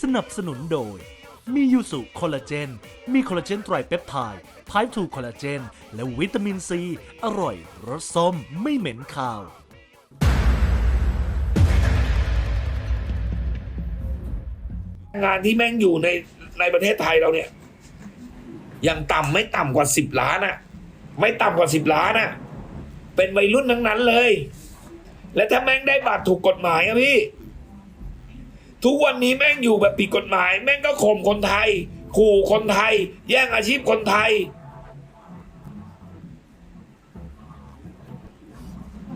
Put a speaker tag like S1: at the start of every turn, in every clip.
S1: สนับสนุนโดย มียูสุคอลลาเจน มีคอลลาเจนไตรเปปไทด์ไพร์ทูคอลลาเจน และวิตามินซี อร่อย รสส้ม ไม่เหม็นคาว
S2: งานที่แม่งอยู่ในในประเทศไทยเราเนี่ยยังต่ำไม่ต่ำกว่าสิบล้านอะไม่ต่ำกว่าสิบล้านอะเป็นวัยรุ่นทั้งนั้นเลย และถ้าแม่งได้บัตรถูกกฎหมายอะพี่ ทุกวันนี้แม่งอยู่แบบผิดกฎหมาย แม่งก็ข่มคนไทย ขู่คนไทย แย่งอาชีพคนไทย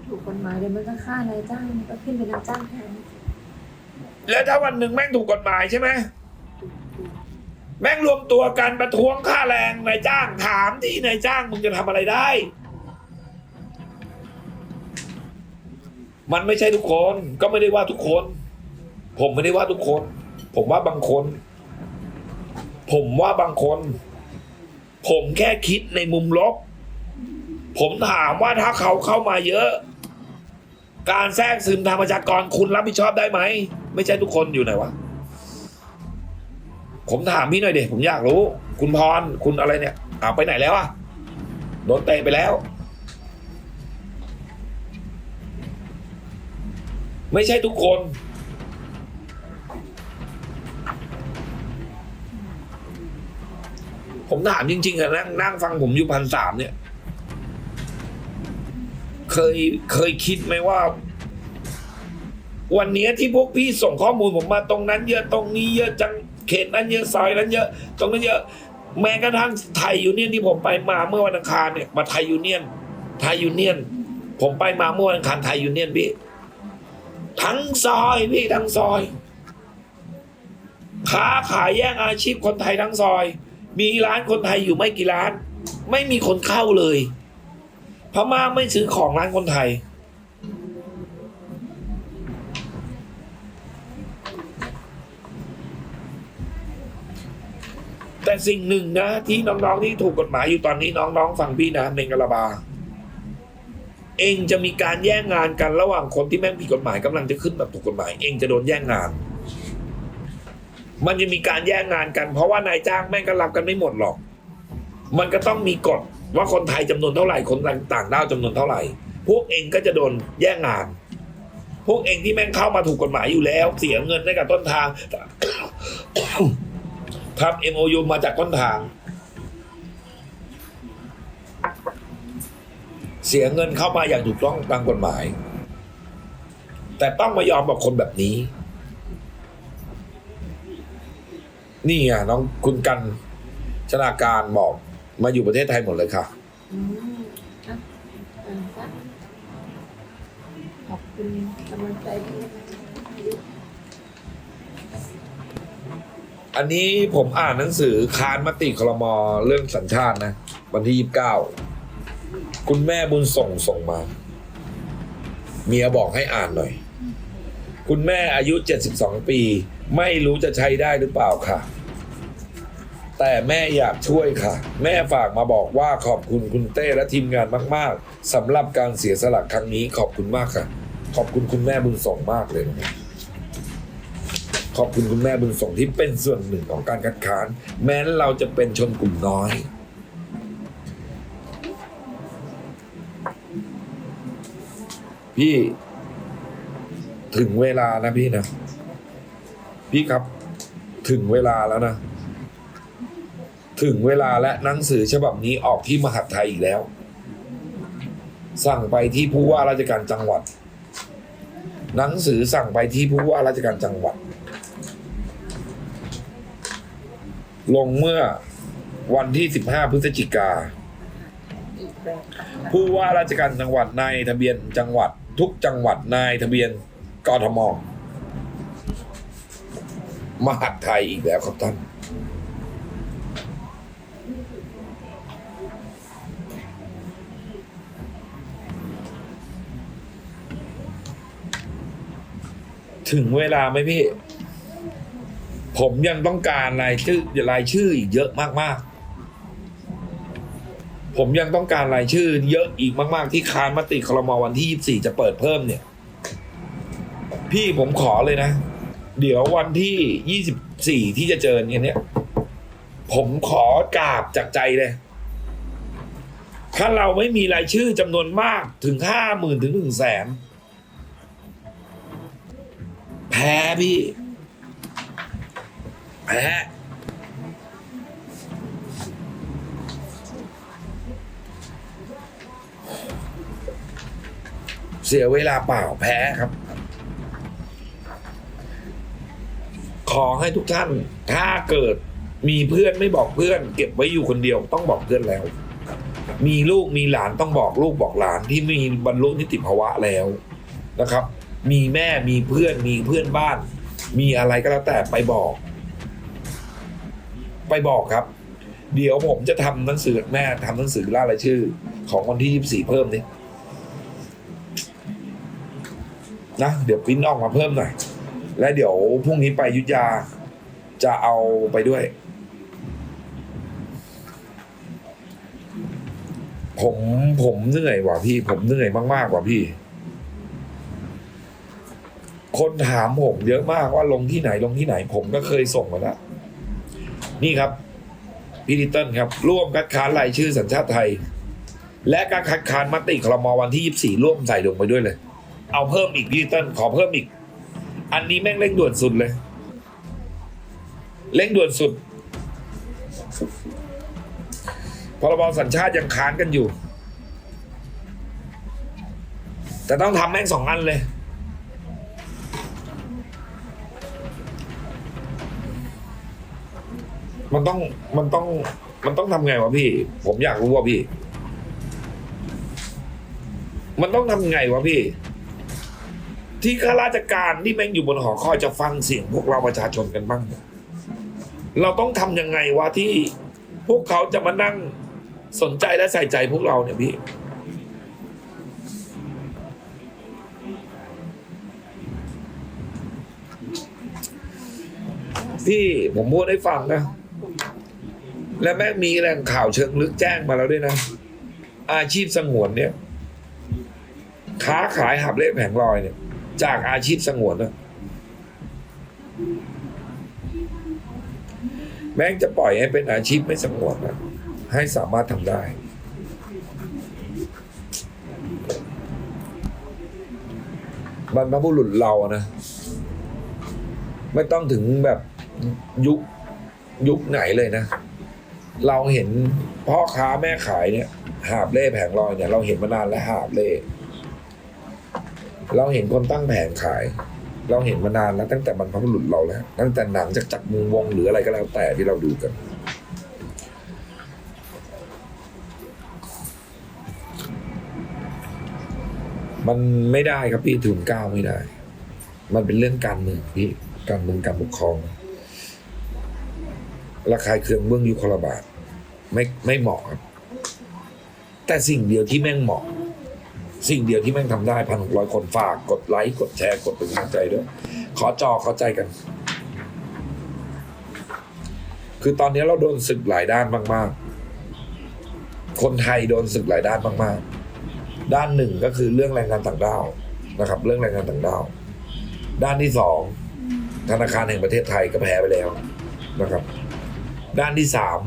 S3: ถูกกฎหมายเดี๋ยวมันก็ฆ่านายจ้างมันก็ขึ้นเป็นนายจ้างแทน
S2: แล้วถ้าวันหนึ่งแม่งถูกกฎหมายใช่ไหมแม่งรวมตัวกันประท้วงค่าแรงนายจ้างถามที่นายจ้างมึงจะทำอะไรได้ มันไม่ใช่ทุกคนก็ไม่ได้ว่าทุกคน ผมไม่ได้ว่าทุกคน ผมว่าบางคน ผมว่าบางคน ผมแค่คิดในมุมลบ ผมถามว่าถ้าเขาเข้ามาเยอะ การแทรกซึมทางประชากรคุณรับผิดชอบได้ไหม ไม่ใช่ทุกคนอยู่ไหนวะ ผมถามพี่หน่อยเด็ผมอยากรู้ คุณพร คุณอะไรเนี่ยอาไปไหนแล้วอะโดนเตะไปแล้ว ไม่ใช่ทุกคน ผมถามจริงๆอะนั่งนั่งฟังผมอยู่พันสามเนี่ย เคยเคยคิดไหมว่า วันนี้ที่พวกพี่ส่งข้อมูลผมมาตรงนั้นเยอะตรงนี้เยอะจังเขตนั้นเยอะซอยนั้นเยอะ ตรงนั้นเยอะ แม้กระทั่งไทยยูเนียนที่ผมไปมาเมื่อวันอังคารเนี่ยมาไทยยูเนียนไทยยูเนียน ผมไปมาเมื่อวันอังคารไทยยูเนียนพี่ทั้งซอยพี่ทั้งซอยค้าขายแย่งอาชีพคนไทยทั้งซอย มีร้านคนไทยอยู่ไม่กี่ร้าน ไม่มีคนเข้าเลย พม่าไม่ซื้อของร้านคนไทย แต่สิ่งหนึ่งนะ ที่น้องๆที่ถูกกฎหมายอยู่ตอนนี้น้องๆฟังพี่นะเมงกะลาบา เองจะมีการแย่งงานกันระหว่างคนที่แม่งผิดกฎหมายกำลังจะขึ้นแบบถูกกฎหมาย เองจะโดนแย่งงาน มันจะมีการแย่งงานกัน เพราะว่านายจ้างแม่งก็รับกันไม่หมดหรอก มันก็ต้องมีกฎว่าคนไทยจำนวนเท่าไหร่คนต่างด้าวจำนวนเท่าไหร่ พวกเองก็จะโดนแย่งงาน พวกเองที่แม่งเข้ามาถูกกฎหมายอยู่แล้ว เสียเงินให้กับต้นทางทำ MOU มาจากต้นทาง เสียเงินเข้ามาอย่างถูกต้องตามกฎหมาย แต่ต้องมายอมกับคนแบบนี้ นี่ไงน้องคุณกันชนาการบอกมาอยู่ประเทศไทยหมดเลยค่ะ
S3: อืมอะอ่าจ้ะขอบคุณกำลังใจที่
S2: อันนี้ผมอ่านหนังสือค้านมติคลมเรื่องสัญชาตินะ วันที่ยี่สิบเก้าคุณแม่บุญส่งส่งมา เมียบอกให้อ่านหน่อย คุณแม่อายุเจ็ดสิบสองปี ไม่รู้จะใช้ได้หรือเปล่าค่ะ แต่แม่อยากช่วยค่ะ แม่ฝากมาบอกว่าขอบคุณคุณเต้และทีมงานมาก ๆสำหรับการเสียสละครั้งนี้ขอบคุณมากค่ะ ขอบคุณคุณแม่บุญส่งมากเลยนะครับขอบคุณคุณแม่บุญส่งที่เป็นส่วนหนึ่งของการคัดค้าน แม้เราจะเป็นชนกลุ่มน้อย พี่ ถึงเวลานะพี่นะ พี่ครับถึงเวลาแล้วนะ ถึงเวลาและหนังสือฉบับนี้ออกที่มหาดไทยอีกแล้ว สั่งไปที่ผู้ว่าราชการจังหวัด หนังสือสั่งไปที่ผู้ว่าราชการจังหวัด ลงเมื่อวันที่ 15 พฤศจิกา ผู้ว่าราชการจังหวัดนายทะเบียนจังหวัดทุกจังหวัดนายทะเบียน กทมมหาดไทยอีกแล้วครับท่าน ถึงเวลาไหมพี่ ผมยังต้องการรายชื่อรายชื่ออีกเยอะมากๆ ผมยังต้องการรายชื่อเยอะอีกมาก ๆ ที่คานมติครมวันที่ 24 จะเปิดเพิ่มเนี่ย พี่ผมขอเลยนะ เดี๋ยววันที่ยี่สิบสี่ที่จะเจอเนี่ยเนี่ยผมขอกราบจากใจเลย ถ้าเราไม่มีรายชื่อจำนวนมากถึงห้าหมื่นถึงหนึ่งแสนแพ้พี่ แพ้เสียเวลาเปล่าแพ้ครับ ขอให้ทุกท่าน ถ้าเกิดมีเพื่อนไม่บอกเพื่อน เก็บไว้อยู่คนเดียวต้องบอกเพื่อนแล้ว มีลูกมีหลานต้องบอกลูกบอกหลานที่มีบรรลุนิติภาวะแล้วนะครับ มีแม่มีเพื่อนมีเพื่อนบ้าน มีอะไรก็แล้วแต่ไปบอก ไปบอกครับ เดี๋ยวผมจะทำหนังสือแม่ทำหนังสือล่ารายชื่อ ของวันที่ยี่สี่เพิ่มนี่นะเดี๋ยวปริ้นออกมาเพิ่มหน่อย และเดี๋ยวพรุ่งนี้ไปยุธยาจะเอาไปด้วย ผมผมเหนื่อยว่ะพี่ ผมเหนื่อยมากๆว่ะพี่ คนถามผมเยอะมากว่าลงที่ไหนลงที่ไหน ผมก็เคยส่งมาแล้วนี่ครับพี่ดิเติ้ลครับ ร่วมคัดค้านรายชื่อสัญชาติไทย และการคัดค้านมติคลมวันที่ 24 ร่วมใส่ลงไปด้วยเลย เอาเพิ่มอีกพี่ดิเติ้ลขอเพิ่มอีก อันนี้แม่งเร่งด่วนสุดเลย เร่งด่วนสุด พรบสัญชาติยังค้านกันอยู่ แต่ต้องทำแม่งสองอันเลย มันต้องมันต้องมันต้องทำไงวะพี่ ผมอยากรู้ว่าพี่ มันต้องทำไงวะพี่ ที่ข้าราชการที่แม่งอยู่บนหอคอยจะฟังเสียงพวกเราประชาชนกันบ้าง เราต้องทำยังไงวะที่พวกเขาจะมานั่งสนใจและใส่ใจพวกเราเนี่ยพี่พี่ผมพูดให้ฟังนะ และแม่งมีแหล่งข่าวเชิงลึกแจ้งมาแล้วด้วยนะ อาชีพสงวนเนี่ย ค้าขายหับเล่แผงลอยเนี่ย จากอาชีพสงวนนะแม่งจะปล่อยให้เป็นอาชีพไม่สงวนนะให้สามารถทำได้ บรรพบุรุษเรานะ ไม่ต้องถึงแบบยุคยุคไหนเลยนะ เราเห็นพ่อค้าแม่ขายเนี่ย หาบเล่แผงลอยเนี่ย เราเห็นมานานแล้วหาบเล่ เราเห็นคนตั้งแผงขาย เราเห็นมานานแล้วตั้งแต่บรรพบุรุษเราแล้ว ตั้งแต่หนังจากจักรมุงวงหรืออะไรก็แล้วแต่ที่เราดูกัน มันไม่ได้ครับพี่ทุนก้าวไม่ได้ มันเป็นเรื่องการเมืองพี่การเมืองการปกครองระคายเคืองเบื้องยุคลบาทไม่ไม่เหมาะครับ แต่สิ่งเดียวที่แม่งเหมาะ สิ่งเดียวที่แม่งทำได้พันหกร้อยคนฝากกดไลค์กดแชร์กดเป็นกำลังใจด้วย ขอจอเข้าใจกัน คือตอนนี้เราโดนศึกหลายด้านมาก ๆ คนไทยโดนศึกหลายด้านมาก ๆ ด้านหนึ่งก็คือเรื่องแรงงานต่างด้าวนะครับ เรื่องแรงงานต่างด้าวด้านที่สองธนาคารแห่งประเทศไทยก็แพ้ไปแล้วนะครับ ด้านที่สาม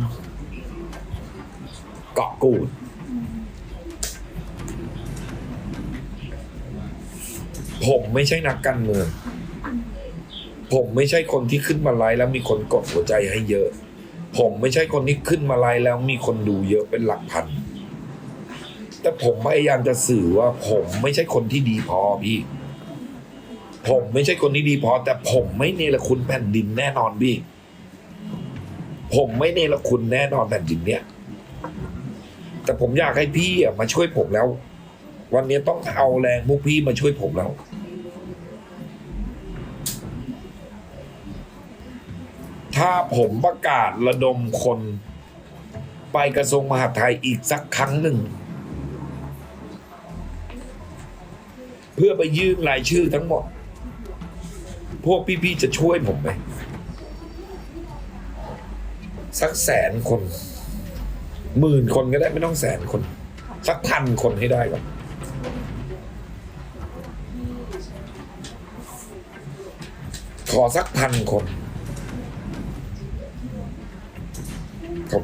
S2: เกาะกูด ผมไม่ใช่นักการเมืองผมไม่ใช่คนที่ขึ้นมาไลฟ์แล้วมีคนกดหัวใจให้เยอะ ผมไม่ใช่คนที่ขึ้นมาไลฟ์แล้วมีคนดูเยอะเป็นหลักพัน แต่ผมพยายามจะสื่อว่า ผมไม่ใช่คนที่ดีพอพี่ ผมไม่ใช่คนที่ดีพอ แต่ผมไม่เนรคุณแผ่นดินแน่นอนพี่ ผมไม่เนรคุณแน่นอนแผ่นดินเนี่ยแต่ผมอยากให้พี่อะมาช่วยผมแล้ว วันนี้ต้องเอาแรงพวกพี่มาช่วยผมแล้ว ถ้าผมประกาศระดมคน ไปกระทรวงมหาดไทยอีกสักครั้งหนึ่ง เพื่อไปยื่นรายชื่อทั้งหมด พวกพี่ๆจะช่วยผมไหมสักแสนคนหมื่นคนก็ได้ไม่ต้องแสนคน สักพันคนให้ได้ก่อนขขอสักพันคน ขอ